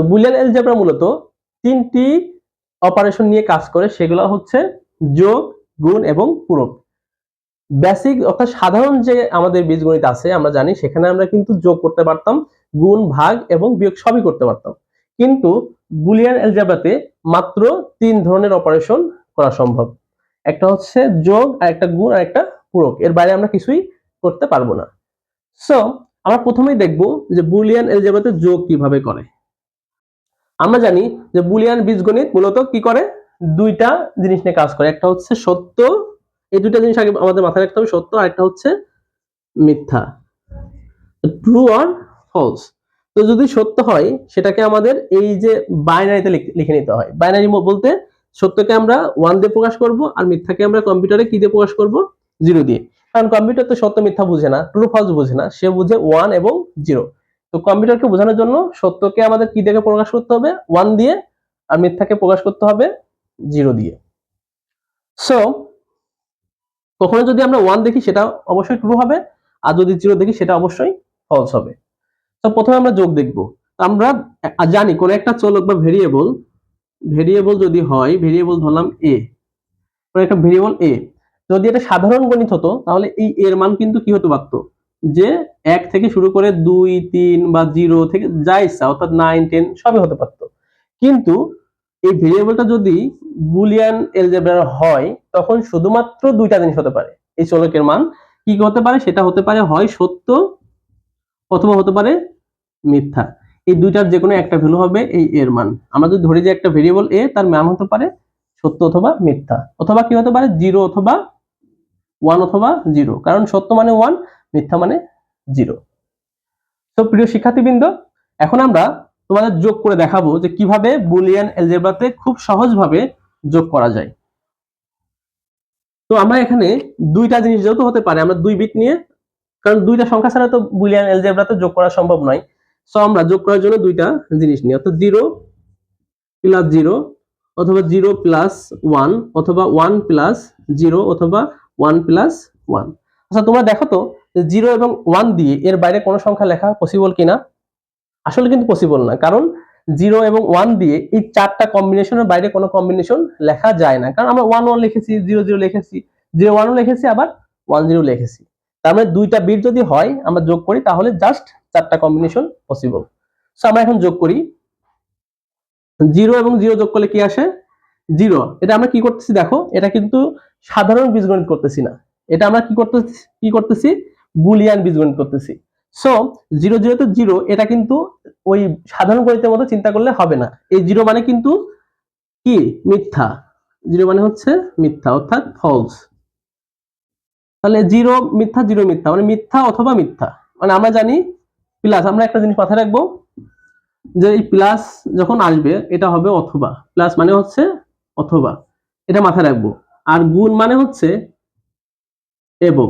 তো Boolean algebra মূলত তিনটি অপারেশন নিয়ে কাজ করে, সেগুলো হচ্ছে যোগ, গুণ এবং পূরক। বেসিক অর্থাৎ সাধারণ যে আমাদের বীজগণিত আছে, আমরা জানি সেখানে আমরা কিন্তু যোগ করতে পারতাম, গুণ, ভাগ এবং বিয়োগ সবই করতে পারতাম। কিন্তু বুলিয়ান এলজেব্রাতে মাত্র তিন ধরনের অপারেশন করা সম্ভব। একটা হচ্ছে যোগ, আর একটা গুণ, আর একটা পূরক। এর বাইরে আমরা কিছুই করতে পারব না। সো আমরা প্রথমেই দেখব যে বুলিয়ান এলজেব্রাতে যোগ কীভাবে করে। আমরা জানি যে বুলিয়ান বীজগণিত মূলত কি করে? দুইটা জিনিস নিয়ে কাজ করে। একটা হচ্ছে সত্য। এই দুইটা জিনিস আগে আমাদের মাথায় রাখতে হবে। সত্য আর একটা হচ্ছে মিথ্যা। ট্রু আর ফলস তো যদি সত্য হয়, সেটাকে আমাদের এই যে বাইনারিতে লিখে নিতে হয়। বাইনারি বলতে সত্যকে আমরা ওয়ান দিয়ে প্রকাশ করব আর মিথ্যাকে আমরা কম্পিউটারে কি দিয়ে প্রকাশ করব? জিরো দিয়ে। কারণ কম্পিউটার তো সত্য, মিথ্যা বুঝে না। ট্রু ফলস বুঝে না। সে বুঝে ওয়ান এবং জিরো তো কম্পিউটারকে বোঝানোর জন্য সত্যকে আমাদের কি দিয়ে প্রকাশ করতে হবে? ওয়ান দিয়ে আর মিথ্যাকে প্রকাশ করতে হবে জিরো দিয়ে। সো কখনো যদি আমরা ওয়ান দেখি সেটা অবশ্যই ট্রু হবে, আর যদি জিরো দেখি সেটা অবশ্যই ফলস হবে। তো প্রথমে আমরা যোগ দেখব। আমরা জানি কোন একটা চলক বা ভেরিয়েবল ভেরিয়েবল যদি হয় ভেরিয়েবল ধরলাম এ কোন একটা ভেরিয়েবল এ যদি এটা সাধারণ গণিত হতো, তাহলে এই এর মান কিন্তু কি হতে পারতো যে এক থেকে শুরু করে দুই, তিন বা জিরো থেকে যা ইচ্ছা, অর্থাৎ নাইন টেন সবই হতে পারতো। কিন্তু এই ভেরিয়েবলটা যদি বুলিয়ান এলজেব্রার হয়, তখন শুধুমাত্র দুইটা জিনিস হতে পারে। এই চলকের মান কি হতে পারে? সেটা হতে পারে হয় সত্য অথবা হতে পারে মিথ্যা। এই দুইটার যে কোনো একটা ভ্যালু হবে এই এর মান। আমরা যদি ধরি যে একটা ভেরিয়েবল এ তার মান হতে পারে সত্য অথবা মিথ্যা। অথবা কি হতে পারে? জিরো অথবা ওয়ান অথবা জিরো। কারণ সত্য মানে ওয়ান মিথ্যা মানে জিরো। তো প্রিয় শিক্ষার্থীবৃন্দ, এখন আমরা তোমাদের যোগ করে দেখাবো যে কীভাবে বুলিয়ান এলজেব্রাতে খুব সহজভাবে যোগ করা যায়। তো আমরা এখানে দুইটা জিনিস যেহেতু হতে পারে, আমরা দুই বিট নিয়ে, কারণ দুইটা সংখ্যা ছাড়া তো বুলিয়ান এলজেব্রাতে যোগ করা সম্ভব নয়। সো আমরা যোগ করার জন্য দুইটা জিনিস নিই, অর্থাৎ জিরো প্লাস জিরো অথবা জিরো প্লাস ওয়ান অথবা ওয়ান প্লাস জিরো অথবা ওয়ান প্লাস ওয়ান আচ্ছা তোমরা দেখো তো জিরো এবং ওয়ান দিয়ে এর বাইরে কোনো সংখ্যা লেখা পসিবল কিনা? আসলে কিন্তু পসিবল না, কারণ জিরো এবং ওয়ান দিয়ে এই চারটা কম্বিনেশনের বাইরে কোনো কম্বিনেশন লেখা যায় না। কারণ আমরা ওয়ান ওয়ান লিখেছি জিরো জিরো লিখেছি জিরো ওয়ানও লিখেছি, আবার ওয়ান জিরো লিখেছি। তার মানে দুইটা বিট যদি হয়, আমরা যোগ করি, তাহলে জাস্ট চারটা কম্বিনেশন পসিবল সো আমরা এখন যোগ করি। জিরো এবং জিরো যোগ করলে কি আসে? জিরো এটা আমরা কি করতেছি দেখো, এটা কিন্তু সাধারণ বীজগণিত করতেছি না। এটা আমরা কি করতেছি কি করতেছি? বুলিয়ান বীজগণিত করতেছি। সো জিরো জিরো তো জিরো এটা কিন্তু ওই সাধারণ গণিতের মতো চিন্তা করলে হবে না। এই জিরো মানে কিন্তু কি? মিথ্যা। জিরো মানে হচ্ছে মিথ্যা, অর্থাৎ ফলস তাহলে জিরো মিথ্যা জিরো মিথ্যা মানে মিথ্যা অথবা মিথ্যা। মানে আমরা জানি প্লাস আমরা একটা জিনিস মাথায় রাখব, যে এই প্লাস যখন আসবে, এটা হবে অথবা। প্লাস মানে হচ্ছে অথবা। এটা মাথায় রাখব। আর গুণ মানে হচ্ছে এবং।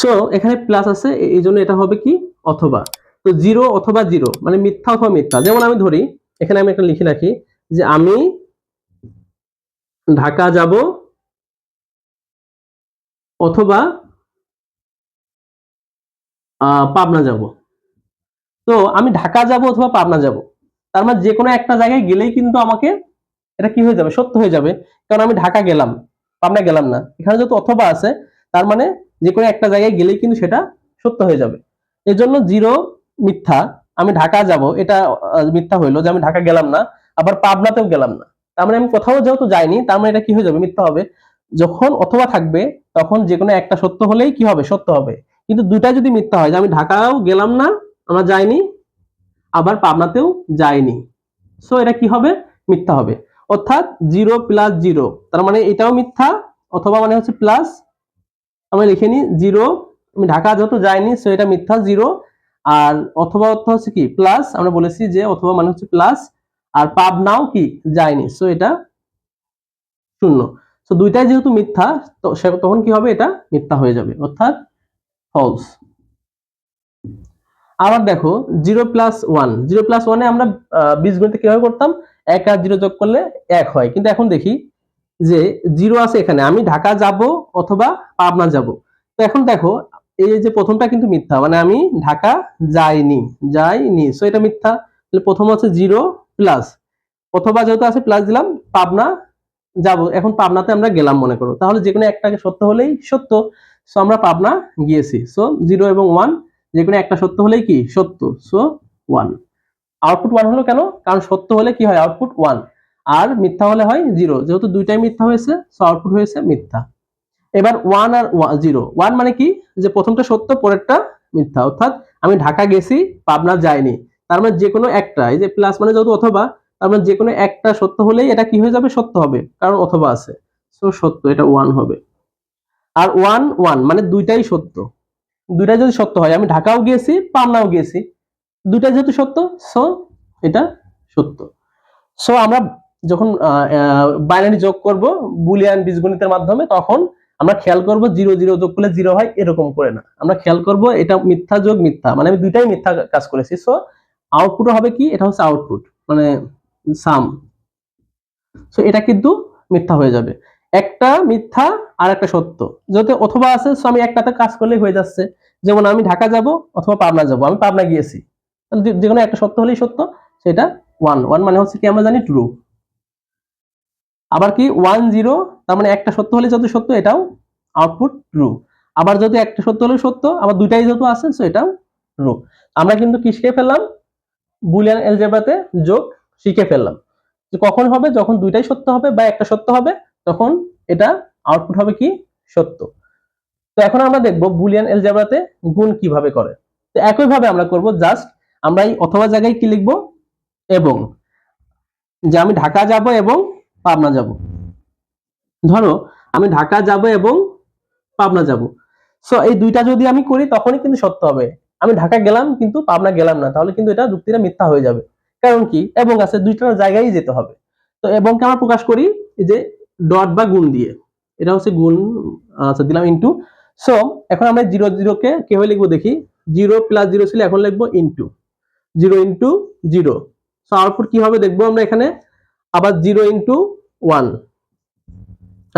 সো এখানে প্লাস আছে এই জন্য এটা হবে কি? অথবা। তো জিরো অথবা জিরো মানে মিথ্যা অথবা মিথ্যা। যেমন আমি ধরি, এখানে আমি একটা লিখে রাখি যে আমি ঢাকা যাব অথবা পাবনা যাব। তো আমি ঢাকা যাব অথবা পাবনা যাব। তার মানে যে কোনো একটা জায়গায় গেলেই কিন্তু আমাকে এটা কি হয়ে যাবে? সত্য হয়ে যাবে। কারণ আমি ঢাকা গেলাম, পাবনা গেলাম না। এখানে যেহেতু অথবা আছে, তার মানে যে কোনো একটা জায়গায় গেলেই কিন্তু সেটা সত্য হয়ে যাবে। এর জন্য জিরো মিথ্যা, আমি ঢাকা যাব, এটা মিথ্যা হইল যে আমি ঢাকা গেলাম না, আবার পাবনাতেও গেলাম না। তার মানে আমি কোথাও যেহেতু যাইনি, তার মানে এটা কি হয়ে যাবে? মিথ্যা হবে। যখন অথবা থাকবে, তখন যে কোনো একটা সত্য হলেই কি হবে? সত্য হবে। কিন্তু দুটা যদি মিথ্যা হয় যে আমি ঢাকাও গেলাম না, আমরা যাইনি আবার পাবনাতেও যাইনি সো এটা কি হবে? মিথ্যা হবে। অর্থাৎ জিরো প্লাস জিরো, তার মানে এটাও মিথ্যা, অথবা মানে হচ্ছে প্লাস আমি লিখে নিই জিরো। আমি ঢাকা যত যাইনি সো এটা মিথ্যা, জিরো। আর অথবা অর্থ হচ্ছে কি? প্লাস আমরা বলেছি যে অথবা মানে হচ্ছে প্লাস আর পাবনাও কি? যায়নি সো এটা শূন্য। সো দুইটাই যেহেতু মিথ্যা তখন কি হবে? এটা মিথ্যা হয়ে যাবে, অর্থাৎ ফলস আবার দেখো, zero plus one zero plus ওয়ানে আমরা বীজগণিতে কীভাবে করতাম? এক আর জিরো যোগ করলে এক হয়। কিন্তু এখন দেখি যে জিরো আছে এখানে, আমি ঢাকা যাব অথবা পাবনা যাব। তো এখন দেখো, এই যে প্রথমটা কিন্তু মিথ্যা মানে আমি ঢাকা যাইনি যাইনি। সো এটা মিথ্যা। তাহলে প্রথম হচ্ছে জিরো প্লাস অথবা যেহেতু আছে প্লাস দিলাম, পাবনা যাব। এখন পাবনাতে আমরা গেলাম মনে করো। তাহলে যে কোনো একটাকে সত্য হলেই সত্য। সো আমরা পাবনা গিয়েছি। সো জিরো এবং ওয়ান যে কোনো একটা সত্য হলেই কি? সত্য। সো ওয়ান আউটপুট ওয়ান হলো কেন? কারণ সত্য হলে কি হয়? আউটপুট ওয়ান আর মিথ্যা হলে হয় জিরো যেহেতু দুইটাই মিথ্যা হয়েছে সো আউটপুট হয়েছে মিথ্যা। এবার ওয়ান আর জিরো ওয়ান মানে কি? যে প্রথমটা সত্য, পরেরটা মিথ্যা। অর্থাৎ আমি ঢাকা গেছি, পাবনা যায়নি তার মানে যে কোনো একটা, এই যে প্লাস মানে যেহেতু অথবা, তার মানে যে কোনো একটা সত্য হলেই এটা কি হয়ে যাবে? সত্য হবে, কারণ অথবা আছে। সো সত্য, এটা ওয়ান হবে। আর ওয়ান ওয়ান মানে দুইটাই সত্য। দুইটাই যদি সত্য হয়, আমি ঢাকাও গিয়েছি পাবনাও গিয়েছি দুইটা যেহেতু সত্য সো এটা সত্য। সো আমরা যখন বাইনারি যোগ করব, বুলিয়ান বীজগণিতের মাধ্যমে, তখন আমরা খেয়াল করব জিরো জিরো যোগ করলে জিরো হয়, এরকম করে না। আমরা খেয়াল করব এটা মিথ্যা যোগ মিথ্যা মানে আমি দুইটাই মিথ্যা কাজ করেছি। সো আউটপুট হবে কি? এটা হচ্ছে আউটপুট মানে সাম সো এটা কিন্তু মিথ্যা হয়ে যাবে। একটা মিথ্যা আর একটা সত্য। যদি অথবা আছে সো আমি একটাতে কাজ করলেই হয়ে যাচ্ছে। যেমন আমি ঢাকা যাব অথবা পাবনা যাব, আমি পাবনা গিয়েছি। যে কোনো একটা সত্য হলেই সত্য, সেটা ওয়ান ওয়ান মানে হচ্ছে কি আমরা জানি ট্রু আবার কি ওয়ান জিরো তার মানে একটা সত্য হলে যত সত্য, এটাও আউটপুট ট্রু আবার যদি একটা সত্য হলে সত্য, আবার দুইটাই যত আছে সো এটাও ট্রু আমরা কিন্তু কি শিখে ফেললাম? বুলিয়ান এলজেব্রাতে যোগ শিখে ফেললাম। যে কখন হবে? যখন দুইটাই সত্য হবে বা একটা সত্য হবে, তখন এটা আউটপুট হবে কি? সত্য। তো এখন আমরা দেখব বুলিয়ান এলজেব্রাতে গুণ কীভাবে করে। তো একই ভাবে আমরা করব জাস্ট আমরা এই অথবা জায়গায় কি লিখব? এবং। যে আমি ঢাকা যাব এবং পাবনা যাব। ধরো, আমি ঢাকা যাব এবং পাবনা যাব। সো এই দুইটা যদি আমি করি, তখনই কিন্তু সত্য হবে। আমি ঢাকা গেলাম, কিন্তু পাবনা গেলাম না। তাহলে কিন্তু এটা যুক্তিটা মিথ্যা হয়ে যাবে। কারণ কি? এবং আছে দুইটার জায়গায় যেতে হবে। তো এবংকে আমরা প্রকাশ করি যে ডট বা গুণ দিয়ে। এটা হচ্ছে গুণ আচ্ছা দিলাম ইনটু সো এখন আমরা জিরো জিরোকে কীভাবে লিখব দেখি? জিরো প্লাস জিরো ছিল এখন লিখব into zero into zero. So output কি হবে দেখব আমরা এখানে? আবার জিরো ইনটু ওয়ান।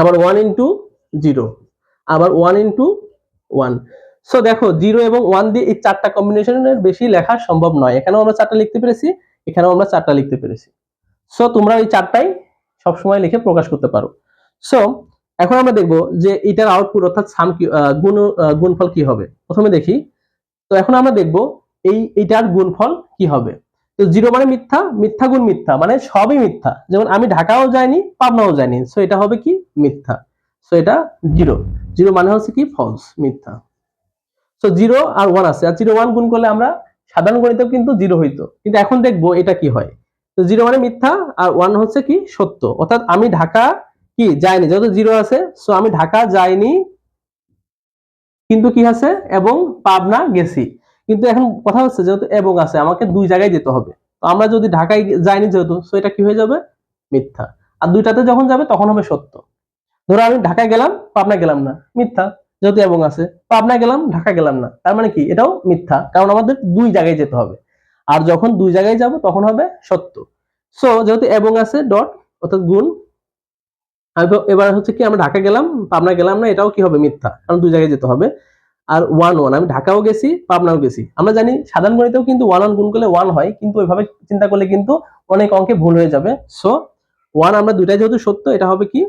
আবার ওয়ান ইনটু জিরো। আবার ওয়ান ইনটু ওয়ান। সো দেখো, জিরো এবং ওয়ান দিয়ে এই চারটা কম্বিনেশনের বেশি লেখা সম্ভব নয়। এখানেও আমরা চারটা লিখতে পেরেছি, এখানেও আমরা চারটা লিখতে পেরেছি। সো তোমরা এই চারটাই সবসময় লিখে প্রকাশ করতে পারো। সো এখন আমরা দেখব যে এটার আউটপুট অর্থাৎ সাম কি গুণ গুণফল কি হবে। প্রথমে দেখি। তো এখন আমরা দেখব এই, এটার গুণফল কি হবে। তো জিরো মানে মিথ্যা মিথ্যা গুণ মিথ্যা মানে সবই মিথ্যা। যেমন আমি ঢাকাও যাইনি, পাবনাও যাইনি সো এটা হবে কি? মিথ্যা। সো এটা জিরো। জিরো মানে হচ্ছে কি? ফলস মিথ্যা। সো জিরো আর ওয়ান আছে, আর জিরো ওয়ান গুণ করলে আমরা সাধারণ গণিতেও কিন্তু জিরো হইতো। কিন্তু এখন দেখব এটা কি হয়। তো জিরো মানে মিথ্যা, আর ওয়ান হচ্ছে কি? সত্য। অর্থাৎ আমি ঢাকা কি? যাইনি। যেহেতু জিরো আছে সো আমি ঢাকা যাইনি, কিন্তু কি আছে? এবং পাবনা গেছি। কিন্তু এখন কথা হচ্ছে যেহেতু এবং আছে, আমাকে দুই জায়গায় যেতে হবে। তো আমরা যদি ঢাকায় যাইনি যেহেতু সো এটা কি হয়ে যাবে? মিথ্যা। আর দুইটাতে যখন যাবে, তখন হবে সত্য। ধরো আমি ঢাকায় গেলাম, পাবনা গেলাম না। মিথ্যা। যেহেতু এবং আছে, পাবনা গেলাম, ঢাকা গেলাম না। তার মানে কি? এটাও মিথ্যা। কারণ আমাদের দুই জায়গায় যেতে হবে। আর যখন দুই জায়গায় যাব, তখন হবে সত্য। সো যেহেতু এবং আছে ডট অর্থাৎ গুণ এবার হচ্ছে কি, আমরা ঢাকা গেলাম, পাবনা গেলাম না, এটাও কি হবে? মিথ্যা। কারণ দুই জায়গায় যেতে হবে। আর ওয়ান ওয়ান আমি ঢাকাও গেছি, পাবনাও গেছি। আমরা জানি সাধারণ গণিতেও কিন্তু ওয়ান ওয়ান গুণ করলে ওয়ান হয়, কিন্তু ওইভাবে চিন্তা করলে কিন্তু অনেক অঙ্কে ভুল হয়ে যাবে। সো ওয়ান আমরা দুইটাই যেহেতু সত্য, এটা হবে কি?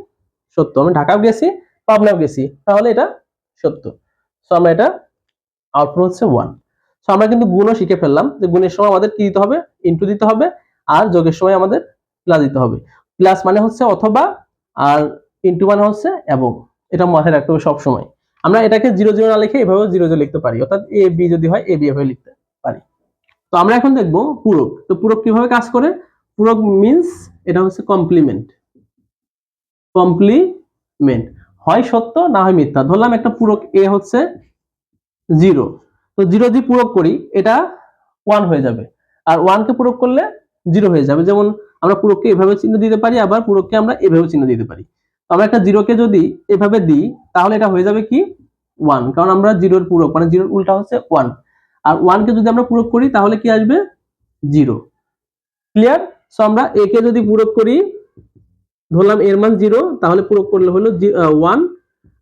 সত্য। আমি ঢাকাও গেছি, পাবনাও গেছি, তাহলে এটা সত্য। সো আমরা এটা আউটপুট হচ্ছে ওয়ান সো আমরা কিন্তু গুণও শিখে ফেললাম যে গুণের সময় আমাদের কি দিতে হবে? ইনটু দিতে হবে, আর যোগের সময় আমাদের প্লাস দিতে হবে। প্লাস মানে হচ্ছে অথবা, আর ইনটু মানে হচ্ছে এবং এটা মাথায় রাখতে হবে সবসময়। আমরা এটাকে জিরো জিরো না লিখে এভাবে জিরো জিরো লিখতে পারি, অর্থাৎ এ বি যদি হয় এ বি এভাবে লিখতে পারি। তো আমরা এখন দেখব পূরক। তো পূরক কীভাবে কাজ করে? পূরক মিন্স এটা হচ্ছে কমপ্লিমেন্ট কমপ্লিমেন্ট হয় সত্য না হয় মিথ্যা? ধরলাম একটা পূরক এ হচ্ছে জিরো তো জিরো যদি পূরক করি, এটা ওয়ান হয়ে যাবে। আর ওয়ানকে পূরক করলে জিরো হয়ে যাবে। যেমন আমরা পূরককে এভাবে চিহ্ন দিতে পারি, আবার পূরককে আমরা এভাবে চিহ্ন দিতে পারি। আমরা একটা জিরোকে যদি এভাবে দিই, তাহলে এটা হয়ে যাবে কি? ওয়ান কারণ আমরা জিরোর পূরক মানে জিরোর উল্টা হচ্ছে ওয়ান আর ওয়ানকে যদি আমরা পূরক করি, তাহলে কি আসবে? জিরো ক্লিয়ার সো আমরা এ কে যদি পূরক করি, ধরলাম এর মান জিরো তাহলে পূরক করলে হলো ওয়ান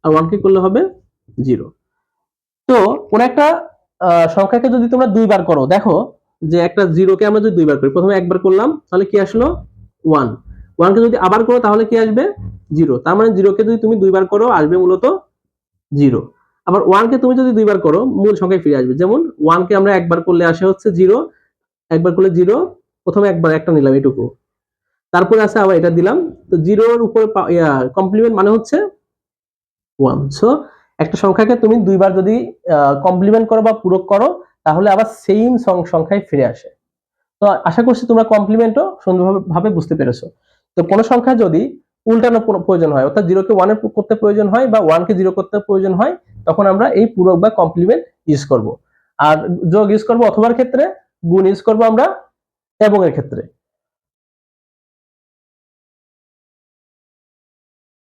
আর ওয়ানকে করলে হবে জিরো তো, কোন একটা সংখ্যাকে যদি তোমরা দুইবার করো, দেখো যে একটা জিরোকে আমরা যদি দুইবার করি, প্রথমে একবার করলাম, তাহলে কি আসলো? ওয়ান ওয়ানকে যদি আবার করো, তাহলে কি আসবে? জিরো। তার মানে জিরোকে যদি তুমি দুইবার করো, আসবে মূলত জিরো। আবার ওয়ানকে তুমি যদি দুইবার করো, মূল সংখ্যায় ফিরে আসবে। যেমন ওয়ানকে আমরা একবার করলে আসে হচ্ছে জিরো, একবার করলে জিরো, প্রথমে একবার একটা নিলাম এটুকু। তারপরে আছে আবার এটা দিলাম। তো জিরোর উপরে কমপ্লিমেন্ট মানে হচ্ছে ওয়ান সো একটা সংখ্যাকে তুমি দুইবার যদি কমপ্লিমেন্ট করো বা পূরক করো, তাহলে আবার সেম সংখ্যায় ফিরে আসে। তো আশা করছি তোমরা কমপ্লিমেন্টও সুন্দরভাবে বুঝতে পেরেছ। তো কোনো সংখ্যা যদি উল্টানো প্র- প্রয়োজন হয়, অর্থাৎ জিরোকে ওয়ানে করতে প্রয়োজন হয় বা ওয়ানকে জিরো করতে প্রয়োজন হয়, তখন আমরা এই পূরক বা কমপ্লিমেন্ট ইউজ করব। আর যোগ ইউজ করব অথবার ক্ষেত্রে, গুণ ইউজ করব আমরা এবং এর ক্ষেত্রে।